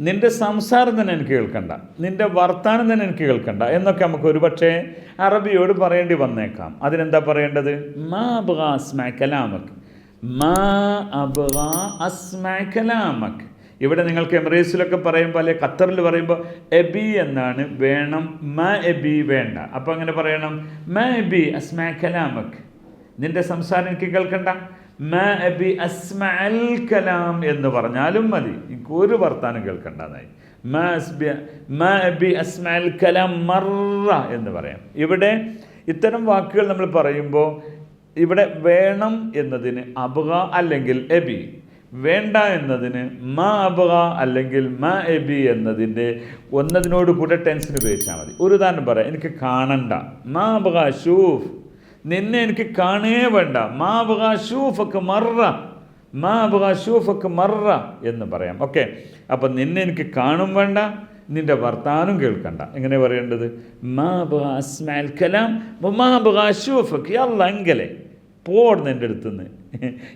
നിന്റെ സംസാരം തന്നെ എനിക്ക് കേൾക്കണ്ട. നിന്റെ വർത്താനം തന്നെ എനിക്ക് കേൾക്കണ്ട. എന്നൊക്കെ നമുക്ക് ഒരുപക്ഷെ അറബിയോട് പറയേണ്ടി വന്നേക്കാം. അതിനെന്താ പറയേണ്ടത്? മാ അബ്ഗാ മാ അബ്ഗാ അസ്മാ ഇവിടെ നിങ്ങൾക്ക് എമറേസിലൊക്കെ പറയുമ്പോൾ അല്ലെ ഖത്തറിൽ പറയുമ്പോൾ എബി എന്നാണ് വേണം. മ എബി വേണ്ട. അപ്പോൾ അങ്ങനെ പറയണം. മ എബി അസ്മാ കലാമക്. നിന്റെ സംസാരം എനിക്ക് കേൾക്കണ്ട. അബി അസ്മഅൽ കലാം എന്ന് പറഞ്ഞാലും മതി. എനിക്ക് ഒരു വർത്താനം കേൾക്കണ്ടായി കലാം എന്ന് പറയാം. ഇവിടെ ഇത്തരം വാക്കുകൾ നമ്മൾ പറയുമ്പോൾ ഇവിടെ വേണം എന്നതിന് അബുക അല്ലെങ്കിൽ എബി വേണ്ട എന്നതിന് മ അബുക അല്ലെങ്കിൽ മ എബി എന്നതിന്റെ ഒന്നതിനോട് കൂടെ ടെൻസിന് ഉപയോഗിച്ചാൽ മതി. ഒരു ഉദാഹരണം പറയാം എനിക്ക് കാണണ്ട. മ അബുക ഷൂഫ് നിന്നെ എനിക്ക് കാണേ വേണ്ട. മാ ബഗാ ഷൂഫക്ക് മറ. മാ ബഗാ ഷൂഫക്ക് മറ എന്ന് പറയാം. ഓക്കെ. അപ്പം നിന്നെ എനിക്ക് കാണും വേണ്ട നിന്റെ വർത്താനം കേൾക്കണ്ട. എങ്ങനെ പറയേണ്ടത്? മാ ബഗാ അസ്മാൽ കലാം മാ ബഗാ ഷൂഫക്ക് യല്ല എങ്കലെ. പോടുന്ന എന്റെ അടുത്തുനിന്ന്.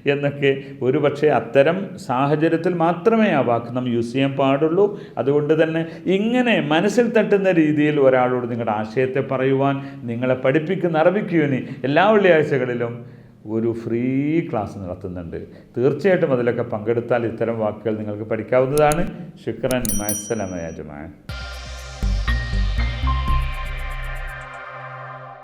എന്നൊക്കെ ഒരു പക്ഷേ അത്തരം സാഹചര്യത്തിൽ മാത്രമേ ആ വാക്ക് നാം യൂസ് ചെയ്യാൻ പാടുള്ളൂ. അതുകൊണ്ട് തന്നെ ഇങ്ങനെ മനസ്സിൽ തട്ടുന്ന രീതിയിൽ ഒരാളോട് നിങ്ങളുടെ ആശയത്തെ പറയുവാൻ നിങ്ങളെ പഠിപ്പിക്കുന്ന അറിവിക്കുവിന് എല്ലാ വെള്ളിയാഴ്ചകളിലും ഒരു ഫ്രീ ക്ലാസ് നടത്തുന്നുണ്ട്. തീർച്ചയായിട്ടും അതിലൊക്കെ പങ്കെടുത്താൽ ഇത്തരം വാക്കുകൾ നിങ്ങൾക്ക് പഠിക്കാവുന്നതാണ്. ശുക്രൻ മത്സലമയാജമായ